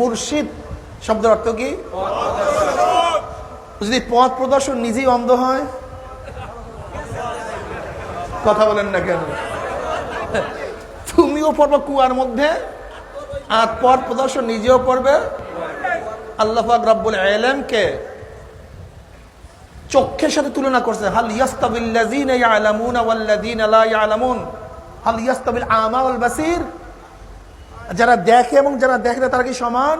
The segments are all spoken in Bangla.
মুর্শিদ শব্দের অর্থ কি? যদি পথ প্রদর্শন নিজেই অন্ধ হয়, কথা বলেন না কেন? তুমিও পড়বে কুয়ার মধ্যে, আর পথ প্রদর্শন নিজেও পড়বে। আল্লাহ রব্বুল আলমকে চোখের সাথে তুলনা করছে। হাল ইয়াস্তাবিল্লাযীনা ইয়ালামুনা ওয়াল্লাযীনা লা ইয়ালামুন। হাল ইয়াস্তাবিল আমা ওয়াল বাসীর যারা দেখে এবং যারা দেখে না, তারা কি সমান?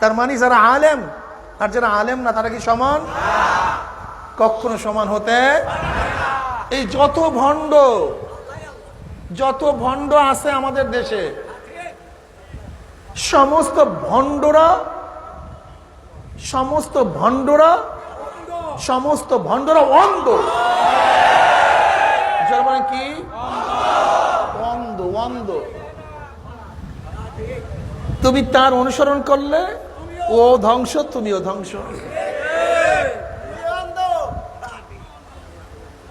তার মানে যারা আলেম, আর যারা আলেম না, তারা কি সমান? কখনো সমান হতে এই যত ভণ্ড যত ভণ্ড আছে আমাদের দেশে, সমস্ত ভণ্ডরা সমস্ত ভণ্ডরা সমস্ত ভণ্ডরা অন্ধ। মানে কি? অন্ধ অন্ধ। তুমি তার অনুসরণ করলে, ও ধ্বংস, তুমিও ধ্বংস।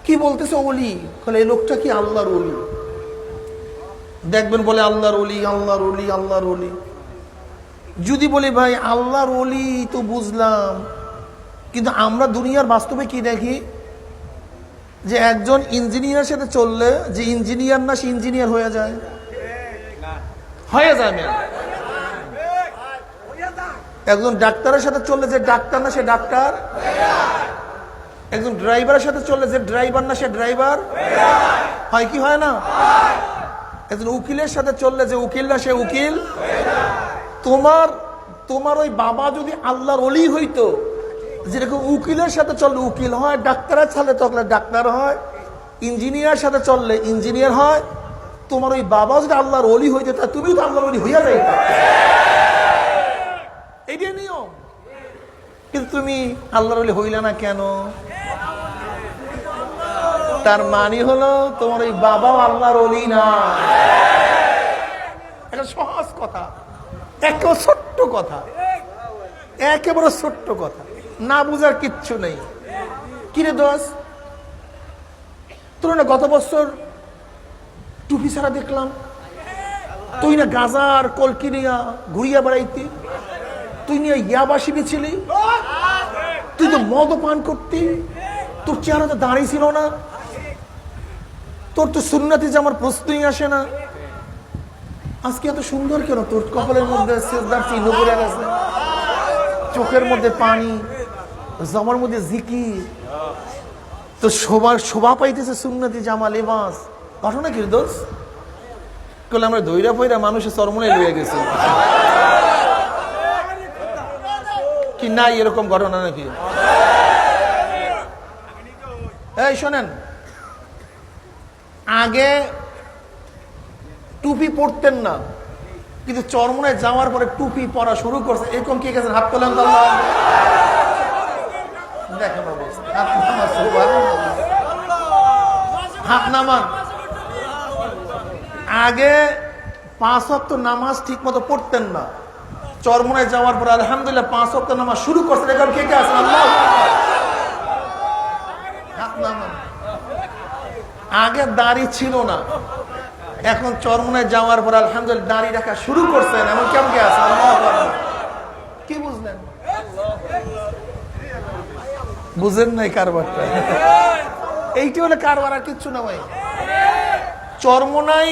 কি বলতেছে অলি বলে এই লোকটা কি আল্লাহর অলি দেখবেন বলে, আল্লাহর অলি আল্লাহর অলি আল্লাহর অলি যদি বলি, ভাই, আল্লাহর অলি তো বুঝলাম, কিন্তু আমরা দুনিয়ার বাস্তবে কি দেখি? যে একজন ইঞ্জিনিয়ার সাথে চললে, যে ইঞ্জিনিয়ার না, সে ইঞ্জিনিয়ার হয়ে যায়। হয়ে যায় একজন ডাক্তারের সাথে চললে যে ডাক্তার না, সে ডাক্তার? একজন ড্রাইভারের সাথে চললে যে ড্রাইভার না, সে ড্রাইভার? হয় কি হয় না? একজন উকিলের সাথে চললে যে উকিল না, সে উকিল? তোমার তোমার ওই বাবা যদি আল্লাহর অলি হইতো, যেরকম উকিলের সাথে চললে উকিল হয়, ডাক্তারের সাথে চললে ডাক্তার হয় ইঞ্জিনিয়ার সাথে চললে ইঞ্জিনিয়ার হয়, তোমার ওই বাবা যদি আল্লাহর অলি হইতে, তা তুমি তো আল্লাহর অলি হইয়া যাই কিন্তু তুমি আল্লাহর অলি হইলে না কেন? তার মানে হলো তোমার ওই বাবাও আল্লাহর অলি না। এটা সহজ কথা। একেবারে ছোট্ট কথা। একেবারে ছোট্ট কথা। না বুঝার কিচ্ছু নেই। কিরে দোষ? তোর না গত বছর টুপি ছাড়া দেখলাম। তুই না গাজার কলকি নিয়া ঘুরিয়া বেড়াইতি। তুই নিয়ে ইয়াবাসি ছিলি? তুই তো মদ পান করতি। তোর চেহারা তো দাঁড়িয়ে ছিল না। তোর তো সুন্নাতি যে আমার প্রশ্নই আসে না। আজকে এত সুন্দর কেন? তোর কপালের মধ্যে চিহ্ন গেছে। চোখের মধ্যে পানি, জমার মধ্যে জিকি তো শোভার শোভা পাইতেছে সুন্নতি জামা লেবাস ঘটনা কি দোষ আমরা দৈরা ফইরা মানুষের চরমনে লইয়া গেছি কি নাই এরকম ঘটনা নাকি? এই শোনেন। আগে টুপি পরতেন না কিন্তু চরমনায় যাওয়ার পরে টুপি পরা শুরু করছে। এরকম কে গেছেন? হাত তোলেন দেখেন হাত নামান, আগে পাঁচ অক্ত নামাজ ঠিক মতো পড়তেন না। চরমনায় যাওয়ার পর আলহামদুলিল্লাহ পাঁচ অক্ত নামাজ শুরু করছে। এখন কে কে আছেন আল্লাহ। আগে দাড়ি ছিল না। এখন চরমনায় যাওয়ার পর আলহামদুলিল্লাহ দাড়ি রাখা শুরু করছেন এমন কেমন কে আছে? আল্লাহু। কি বুঝলেন? বুঝেন নাই কারবারটা? এইটি হলে কারবার, আর কিচ্ছু না ভাই। চরমনাই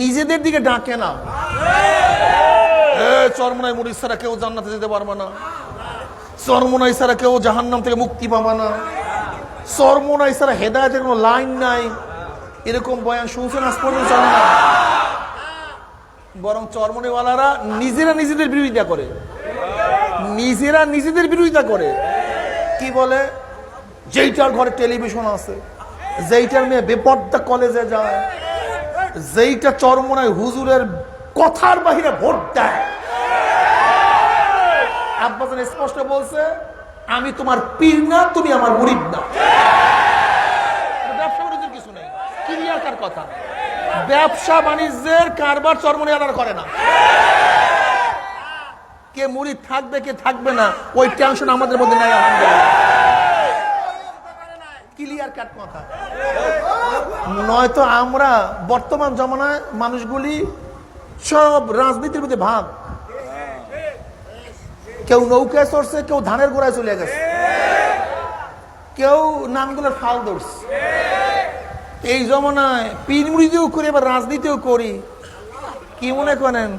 নিজেদের দিকে ডাকে না। এ চরমনাই মুড়ি ছাড়া কেউ জান্নাতে যেতে পারবে না। চরমনাই ছাড়া কেউ জাহান্নাম থেকে মুক্তি পাবে না। চরমনাই ছাড়া হেদায়তের কোনো লাইন নাই। এরকম বয়ান শুনছেন আজ পর্যন্ত বরং চরমনেওয়ালারা নিজেরা নিজেদের বিরোধিতা করে। নিজেরা নিজেদের বিরোধিতা করে। কি বলে? যেইটার ঘরে টেলিভিশন আছে, যেইটার মেয়ে বেপর্দা কলেজে যায়, যেইটা চরমনায় হুজুরের কথার বাহিরে ভোট দেয়। স্পষ্ট বলছে, আমি তোমার পীর না, তুমি আমার মুরিদ না। ব্যবসা বাণিজ্যের কিছু নেই ক্লিয়ার কথা। ব্যবসা বাণিজ্যের কারবার চরমনিয়ালার করে না। কে মুড়ি থাকবে, কে থাকবে না, ওই টেনশন আমাদের মধ্যে নাই ক্লিয়ার কাট কথা। নয়তো আমরা বর্তমান জমানায় মানুষগুলি সব রাজনীতির মধ্যে ভাগ। কেউ নৌকায় চড়ছে, কেউ ধানের গোড়ায় চলে গেছে। কেউ নামগুলোর ফাল ধরছে। এই জমানায় পীর মুড়িতেও করি, এবার রাজনীতিও করি। কি মনে করেন?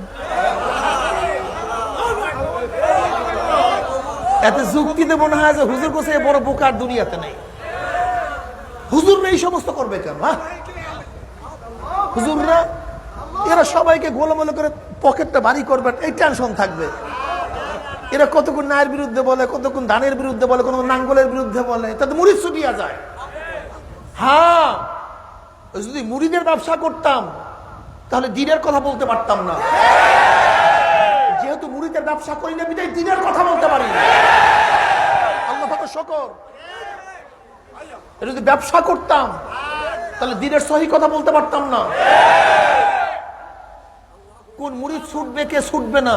এতে যুক্তিতে মনে হয় যে হুজুর কোসে বড় বোকার দুনিয়াতে নেই। হুজুর এই সমস্ত করবে কেন হ্যাঁ? হুজুররা এরা সবাইকে গোলমালো করে পকেটটা ভারী করবেন, এই টেনশন থাকবে। এরা কতক্ষণ নায়ের বিরুদ্ধে বলে, কতক্ষণ ধানের বিরুদ্ধে বলে কত নাঙ্গলের বিরুদ্ধে বলে, তাতে মুড়ি ছুটিয়া যায়। হ্যাঁ যদি মুড়িদের ব্যবসা করতাম, তাহলে দিনের কথা বলতে পারতাম না। যেহেতু মুড়িদের ব্যবসা করি না, বিদায় দিনের কথা বলতে পারি আল্লাহ পাকের শকর। যদি ব্যবসা করতাম, তাহলে দিনের সহি কথা বলতে পারতাম না। মুড়ি ছুটবে কে ছুটবে না?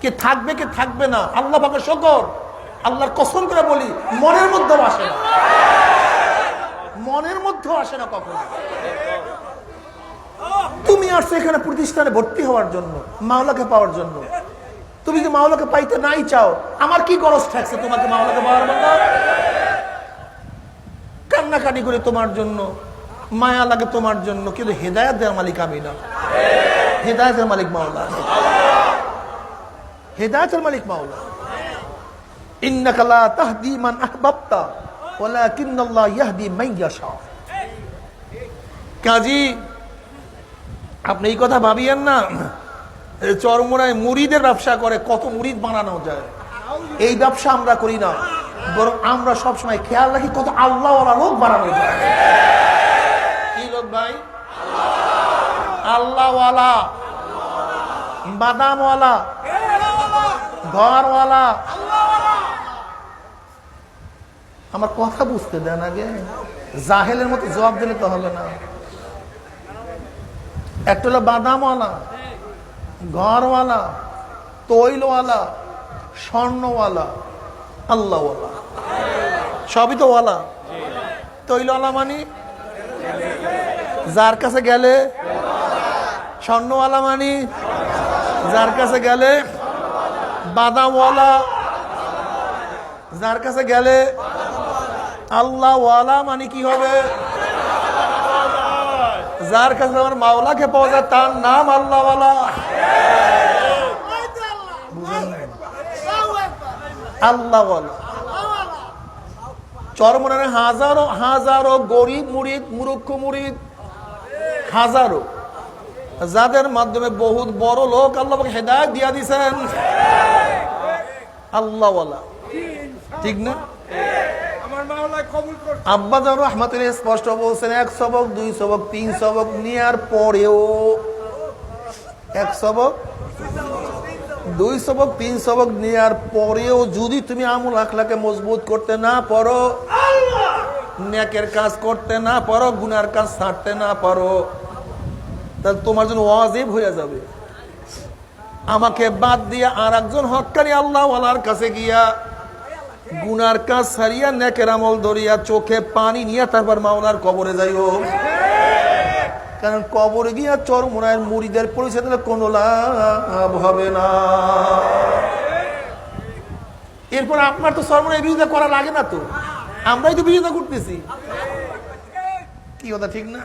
কে থাকবে কে থাকবে না? আল্লাহ পাকে শকর। আল্লাহর কসম করে বলি, মনের মধ্যেও আসে না। মনের মধ্যেও আসে না কখনো। তুমি আসছো এখানে প্রতিষ্ঠানে ভর্তি হওয়ার জন্য, মাওলাকে পাওয়ার জন্য। তুমি যদি মাওলাকে পাইতে নাই চাও? আমার কি গরজ থাকছে তোমাকে মাওলাকে পাওয়ার জন্য কান্নাকাটি করে তোমার জন্য, মায়া লাগে তোমার জন্য, কিন্তু হেদায়ত দেওয়ার মালিক আমি না। হেদায়তের মালিক মাওলা। হেদায়তের মালিক মাওলা। ইন্নাকা লা তাহদি মান আহবাবতা, ওয়ালাকিন্নাল্লাহ ইয়াহদি মান ইয়াশা। কাজী, আপনি এই কথা ভাবিয়েন না চরমোনায় মুড়িদের ব্যবসা করে, কত মুড়িদ বানানো যায়। এই ব্যবসা আমরা করি না, বরং আমরা সবসময় খেয়াল রাখি কত আল্লাহওয়ালা লোক বানানো যায়। কি লোক ভাই? আল্লাহওয়ালা, বাদামওয়ালা, ঘরওয়ালা। আমার কথা বুঝতে দেন আগে। জাহেলের মতো জবাব দিলে তো হবে না। একটা হলো বাদামওয়ালা, ঘরওয়ালা, তৈলওয়ালা, স্বর্ণওয়ালা, আল্লাহওয়ালা। সবই তো ওয়ালা। তৈলওয়ালা মানে? যার কাছে গেলে স্বর্ণওয়ালা মানে যার কাছে গেলে বাদামওয়ালা, যার কাছে গেলে আল্লাহওয়ালা মানে কি হবে? যার কাছে আমার মাওলাকে পাওয়া যায় তার নাম আল্লাহওয়ালা। চরমনের হাজারো হাজারো গরিব মুরিদ, মুরুক্ষ মুরিদ, হাজারো। যাদের মাধ্যমে বহুত বড় লোক আল্লাহ হেদায়ত দিয়া দিছেন। আল্লাহওয়ালা ঠিক না? স্পষ্ট এক দুই এক দুই যদি তুমি আমুল আখলাকে মজবুত করতে না পারো, নেকের কাজ করতে না পারো, গুনার কাজ ছাড়তে না পারো তাহলে তোমার জন্য ওয়াজিব হয়ে যাবে। আমাকে বাদ দিয়ে আর একজন হকানি আল্লাহওয়ালার কাছে গিয়া গুনার কাজ সারিয়া, নেকের আমল ধরিয়া, চোখে পানি নিয়ে তারপর মাওলার কবরে যাইও। কারণ কবরে গিয়া চর মোনায়ের মুড়িদের পরিচয় দিলে কোনো লাভ হবে না। এরপর আপনার তো সর্বনায় বিরোধিতা করা লাগে না তো। আমরাই তো বিরোধিতা করতেছি কি কথা, ঠিক না?